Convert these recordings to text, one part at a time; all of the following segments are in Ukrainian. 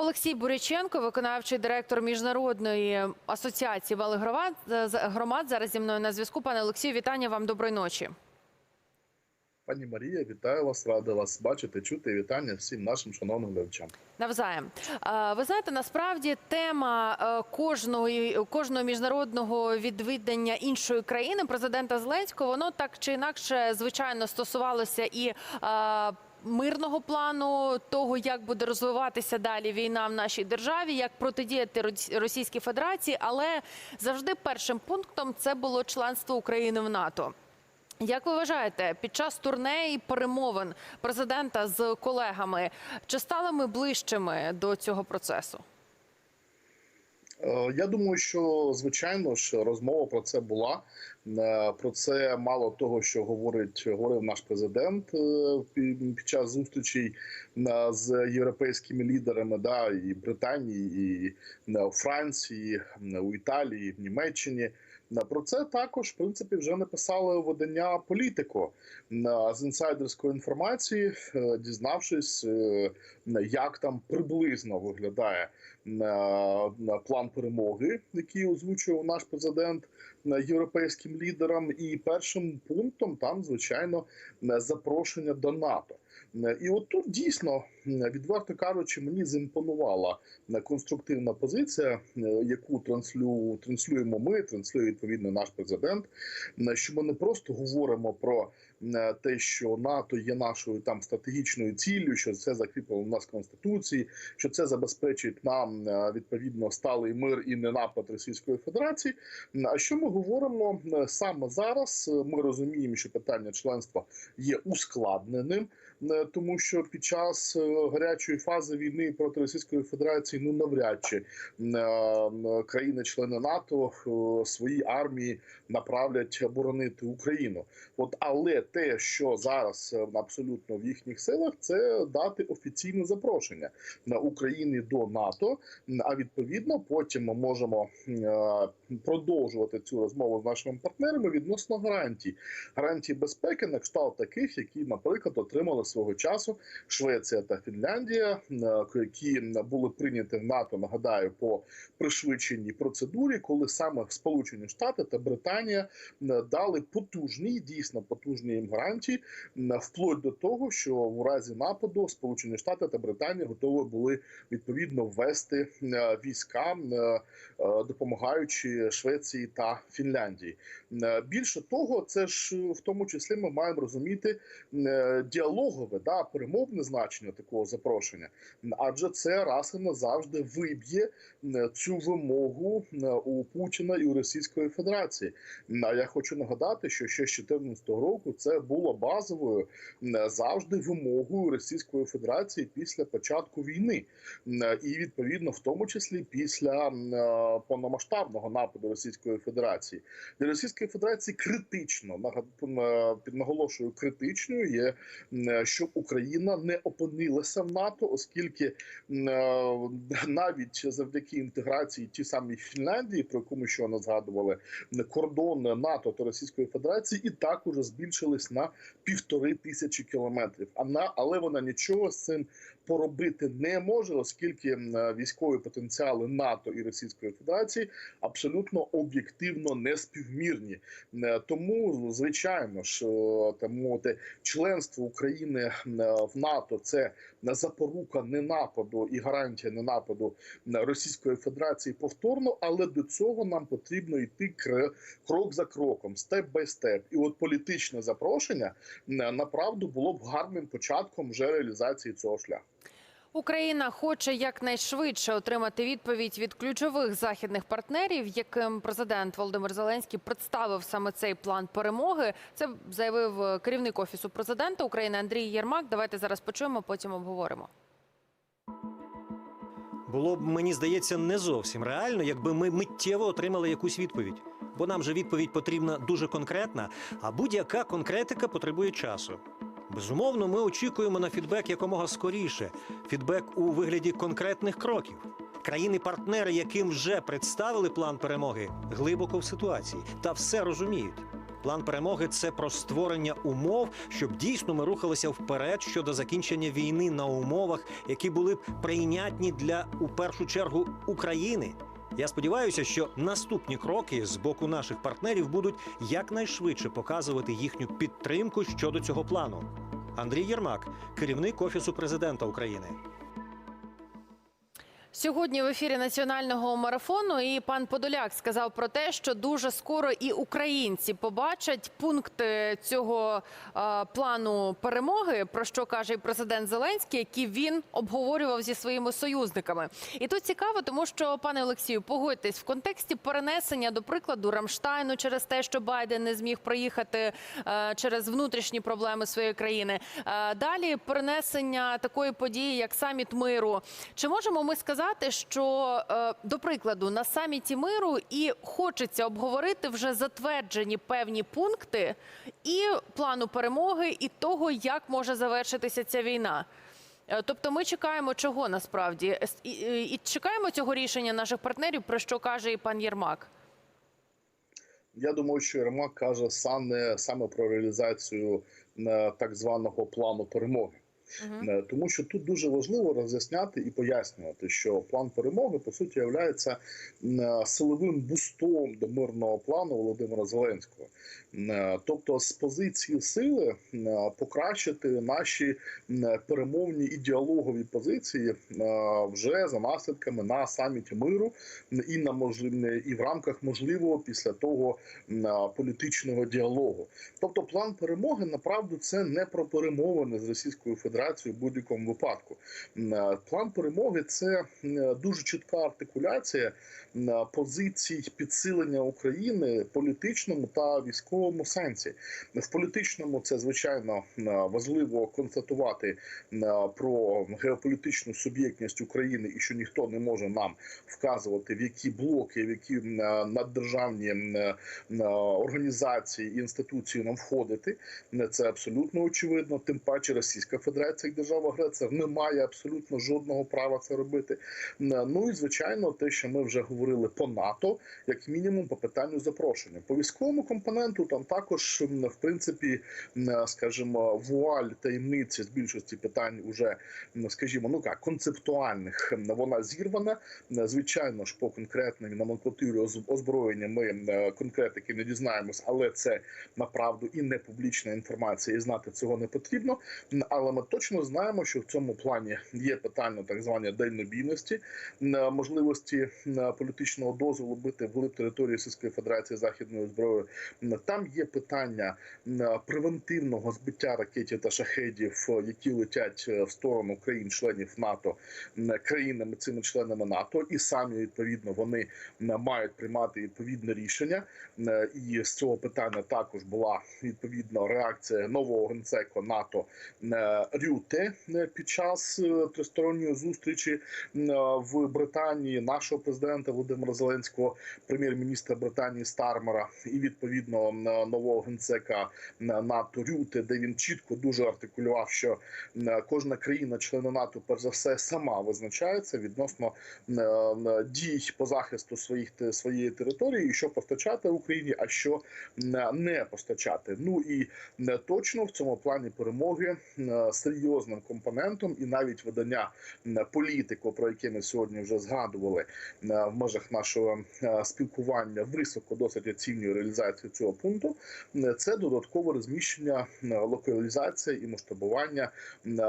Олексій Буряченко, виконавчий директор міжнародної асоціації малих громад, громад зараз зі мною на зв'язку. Пане Олексію, вітання вам доброї ночі. Пані Марія, вітаю вас, рада вас бачити, чути. Вітання всім нашим шановним глядачам. Навзаєм. Е, Ви знаєте, насправді тема е, кожного кожного міжнародного відвідання іншої країни президента Зеленського, воно так чи інакше, звичайно, стосувалося і. Мирного плану того, як буде розвиватися далі війна в нашій державі, як протидіяти Рос- Російській Федерації, але завжди першим пунктом це було членство України в НАТО. Як ви вважаєте, під час турне і перемовин президента з колегами чи стали ми ближчими до цього процесу? Е, Я думаю, що звичайно ж розмова про це була. Е, Про це мало того, що говорить говорив наш президент е, під час зустрічей з європейськими лідерами, да і Британії, і Франції, у Італії, в Німеччині. Е, Про це також в принципі вже написали видання політико з інсайдерської інформації, е, дізнавшись, е, як там приблизно виглядає план перемоги, який озвучував наш президент європейським лідерам. І першим пунктом там, звичайно, запрошення до НАТО. І от тут дійсно, відверто кажучи, мені зімпонувала е, конструктивна позиція, е, яку транслю, транслюємо ми, транслює відповідно наш президент. е, Що ми не просто говоримо про е, те, що НАТО є нашою там стратегічною ціллю, що це закріплено в нас в конституції, що це забезпечить нам е, відповідно сталий мир і не напад Російської Федерації. А що ми говоримо е, саме зараз? Е, Ми розуміємо, що питання членства є ускладненим, е, тому що під час е, гарячої фази війни проти Російської Федерації ну навряд чи е, країни-члени НАТО е, свої армії направлять боронити Україну. От але те, що зараз е, абсолютно в їхніх силах, це дати офіційне запрошення на України до НАТО. А відповідно, потім ми можемо продовжувати цю розмову з нашими партнерами відносно гарантій, гарантій безпеки на кшталт таких, які, наприклад, отримали свого часу Швеція та Фінляндія, е, які були прийняті в НАТО. Нагадаю, по пришвидшеній процедурі, коли саме Сполучені Штати та Британія е, дали потужні, дійсно потужні їм гарантії, е, вплоть до того, що в разі нападу Сполучені Штати та Британія готові були відповідно ввести війська, допомагаючи Швеції та Фінляндії. Більше того, це ж в тому числі ми маємо розуміти діалогове да перемовне значення такого запрошення, адже це раз і назавжди виб'є цю вимогу у Путіна і у Російської Федерації. А я хочу нагадати, що ще з 2014 року це було базовою завжди вимогою Російської Федерації після початку війни, і відповідно в тому числі після е, повномасштабного нападу Російської Федерації. Для Російської Федерації критично е, піднаголошую критичною є е, щоб Україна не опинилася в НАТО, оскільки е, навіть завдяки інтеграції ті самі Фінляндії, про яку ми щойно згадували, кордон НАТО та Російської Федерації і так уже збільшились на півтори тисячі кілометрів. А але вона нічого з цим поробити не може, оскільки е, військові потенціали НАТО і Російської Федерації абсолютно об'єктивно не співмірні. Е, Тому, звичайно ж, е, тому те членство України в НАТО це запорука не нападу і гарантія не нападу Російської Федерації повторно, але до цього нам потрібно йти кр- крок за кроком, степ бай степ. І от політичне запрошення е, направду було б гарним початком вже реалізації цього шляху. Україна хоче якнайшвидше отримати відповідь від ключових західних партнерів, яким президент Володимир Зеленський представив саме цей план перемоги. Це заявив е, керівник офісу президента України Андрій Єрмак. Давайте зараз почуємо, потім обговоримо. Було б, мені здається, не зовсім реально, якби ми миттєво отримали якусь відповідь. Бо нам же відповідь потрібна дуже конкретна, а будь-яка конкретика потребує часу. Безумовно, ми очікуємо на фідбек якомога скоріше. Фідбек у вигляді конкретних кроків. Країни-партнери, яким вже представили план перемоги, глибоко в ситуації та все розуміють. План перемоги це про створення умов, щоб дійсно ми рухалися вперед щодо закінчення війни на умовах, які були б прийнятні для у першу чергу України. Я сподіваюся, що наступні кроки з боку наших партнерів будуть якнайшвидше показувати їхню підтримку щодо цього плану. Андрій Єрмак, керівник офісу президента України. Сьогодні в ефірі національного марафону і пан Подоляк сказав про те, що дуже скоро і українці побачать пункти цього е, плану перемоги, про що каже і президент Зеленський, які він обговорював зі своїми союзниками. І тут цікаво, тому що пане Олексію, погодьтесь в контексті перенесення, до прикладу, Рамштайну через те, що Байден не зміг проїхати е, через внутрішні проблеми своєї країни. Е, далі перенесення такої події, як саміт миру. Чи можемо ми сказати, що е, до прикладу на саміті миру і хочеться обговорити вже затверджені певні пункти і плану перемоги, і того, як може завершитися ця війна? Е, Тобто ми чекаємо чого насправді і чекаємо цього рішення наших партнерів, про що каже і пан Єрмак. Я думаю, що Єрмак каже саме саме про реалізацію е, так званого плану перемоги. Е, Тому що тут дуже важливо роз'ясняти і пояснювати, що план перемоги по суті є силовим бустом до мирного плану Володимира Зеленського. Е, Тобто, з позиції сили е, покращити наші е, перемовні і діалогові позиції е, вже за наслідками на саміті миру і на можливі і в рамках можливого після того е, політичного діалогу. Тобто, план перемоги направду це не про перемовини з Російською Федерацією в будь-якому випадку. Е, План перемоги це дуже чітка артикуляція е, позицій підсилення України політичному та військовому сенсі. В політичному це звичайно важливо констатувати про геополітичну суб'єктність України і що ніхто не може нам вказувати, в які блоки, в які наддержавні організації і інституції нам входити. Це абсолютно очевидно. Тим паче Російська Федерація як держава агресор не має абсолютно жодного права це робити. Ну і звичайно, те, що ми вже говорили по НАТО, як мінімум, по питанню запрошення. По військовому компоненту там також в принципі, м, скажімо, вуаль таємниці з більшості питань уже, скажімо, ну як концептуальних вона зірвана. Звичайно ж, по конкретній номенклатурі оз- озброєння ми конкретики не дізнаємось, але це направду і не публічна інформація, і знати цього не потрібно. Але ми точно знаємо, що в цьому плані є питання так званої дальнобійності, м, можливості політичного дозволу бити вглиб території Російської Федерації західною зброєю. Там є питання превентивного збиття ракетів та шахедів, е, які летять е, в сторону країн-членів НАТО, країнами цими членами НАТО, і самі відповідно вони мають приймати відповідне рішення. Е, І з цього питання також була відповідна реакція нового генсека НАТО е, Рюте е, під час е, тристоронньої зустрічі е, в Британії нашого президента Володимира Зеленського, прем'єр-міністра Британії Стармера і відповідно м, нового генсека е, НАТО Рюте, де він чітко дуже артикулював, що е, кожна країна, члена НАТО, перш за все, сама визначається відносно е, е, дій по захисту своїх своєї території, і що постачати Україні, а що е, не постачати. Ну і точно в цьому плані перемоги е, серйозним компонентом, і навіть видання політику, про яке ми сьогодні вже згадували в межах нашого е, спілкування, високо досить оцінює реалізацію цього пункту. Це додаткове розміщення, локалізація і масштабування е,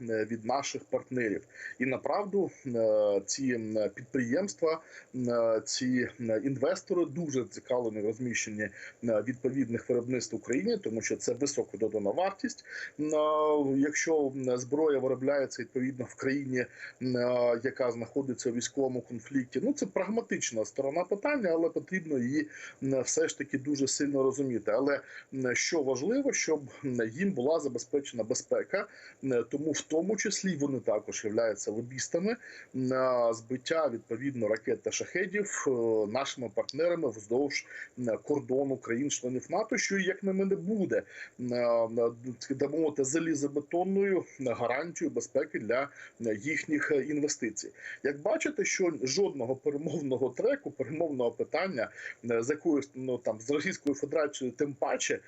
від наших партнерів. І направду ці підприємства, ці інвестори дуже зацікавлені в розміщенні відповідних виробництв в Україні, тому що це високо додана вартість. Якщо зброя виробляється відповідно в країні, яка знаходиться у військовому конфлікті, ну це прагматична сторона питання, але потрібно її все ж таки дуже сильно розуміти. Але що важливо, щоб їм була забезпечена безпека, тому в тому числі вони також являються лобістами збиття відповідно ракет та шахедів е, нашими партнерами вздовж кордону країн-членів НАТО, що як на мене буде так мовити, заліз залізобетонною гарантією безпеки для їхніх інвестицій. Як бачите, що жодного перемовного треку, перемовного питання е, з якоюсь ну там з Російською Федерацією, тим паче е,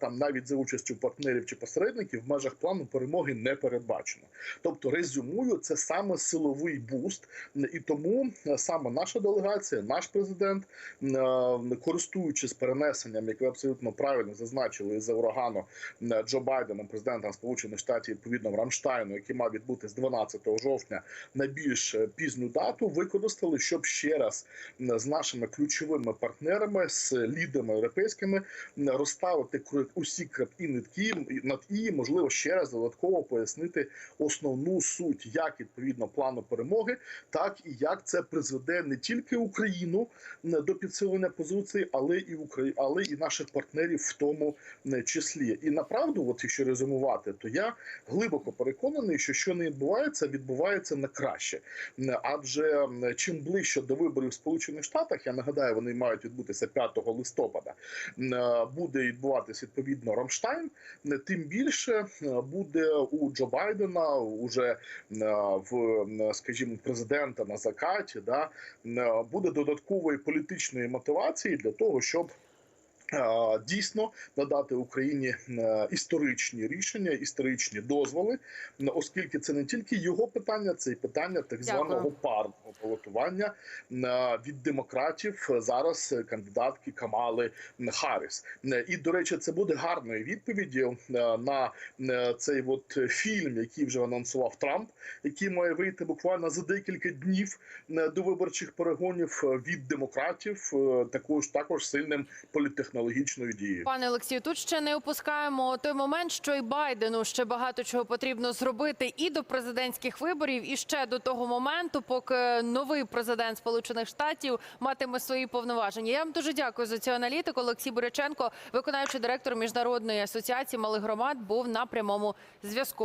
там навіть за участю партнерів чи посередників в межах плану перемоги не передбачено. Тобто, резюмую, це саме силовий буст, і тому е, саме наша делегація, наш президент, е, користуючись перенесенням, як ви абсолютно правильно зазначили, за урагану е, Джо Байденом, президентом Сполучених Штатів, відповідно Рамштайну, який мав відбутись 12 жовтня на більш е, пізню дату, використали, щоб ще раз з нашими ключовими партнерами, з лідерами європейськими розставити усі крапки нитки над і можливо ще раз додатково пояснити основну суть як відповідно плану перемоги, так і як це призведе не тільки Україну до підсилення позицій, але і Украї... але і наших партнерів в тому числі. І направду, от якщо резюмувати, то я глибоко переконаний, що що не відбувається, відбувається на краще. Адже чим ближче до виборів в Сполучених Штатах, я нагадаю, вони мають відбутися 5 листопада. Буде відбуватися відповідно Рамштайн, тим більше буде у Джо Байдена уже в скажімо президента на закаті, да буде додаткової політичної мотивації для того, щоб дійсно надати Україні е, історичні рішення, історичні дозволи, оскільки це не тільки його питання, це і питання так званого парного балотування е, від демократів зараз кандидатки Камали Харріс. Е, І до речі, це буде гарною відповіддю на цей от фільм, який вже анонсував Трамп, який має вийти буквально за декілька днів до виборчих перегонів від демократів, також також сильним політтехнологічною дією. Пане Олексію, тут ще не опускаємо той момент, що і Байдену ще багато чого потрібно зробити і до президентських виборів, і ще до того моменту, поки новий президент Сполучених Штатів матиме свої повноваження. Я вам дуже дякую за цю аналітику. Олексій Буряченко, виконавчий директор міжнародної асоціації малих громад, був на прямому зв'язку.